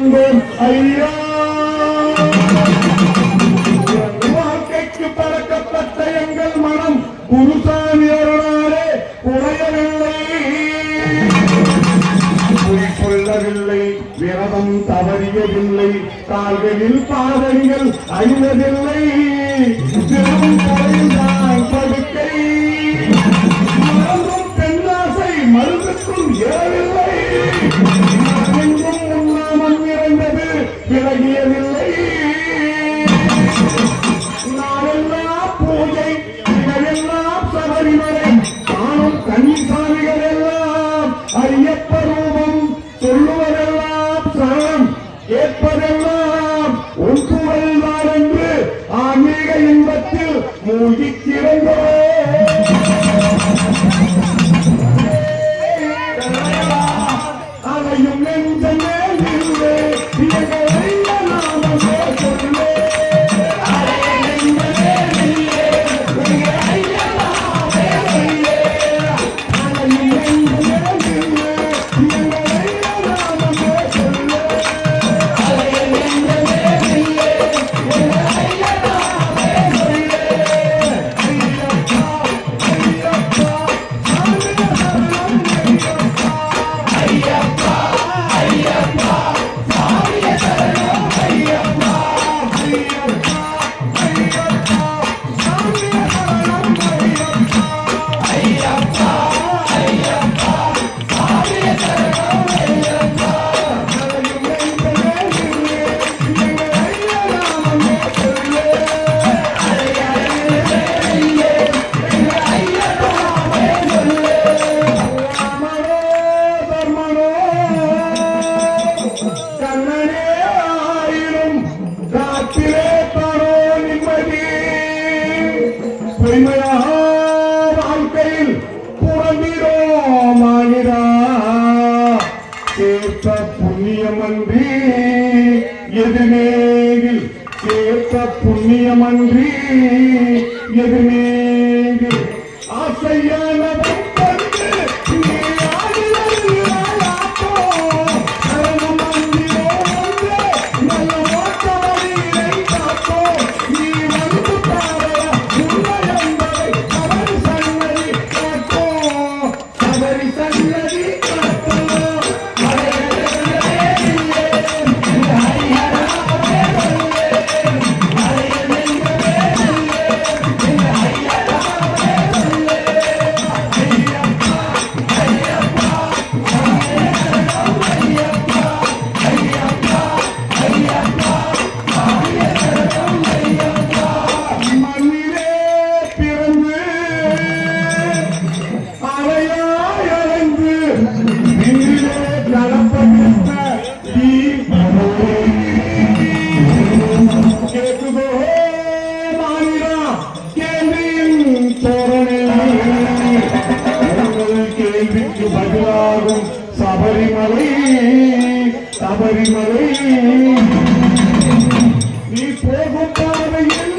வந்தோம் ஐயா. வாழ்க்கைக்கு பறக்கப்பட்ட எங்கள் மனம் குருசாமி அருளாலே குறையவில்லை பொய் சொல்லவில்லை விரதம் தவறியதில்லை கால்களில் பாதங்கள் அறிவதில்லை வெறும் படுக்கை. ஐயப்ப ரூபம் சொல்லுவதெல்லாம் சரணம் கேட்பதெல்லாம் ஒன்றுவதுதான் என்று ஆன்மீக இன்பத்தில் மூழ்கிக்கிறோம் அதையும் நெஞ்சமே சேர்த்த புண்ணியமன்றி எதிர்நேகில் சேர்த்த புண்ணியமன்றி எதிர்நேகில் பதிலாகும் சபரிமலை சபரிமலை. நீ போகும் பாதையில்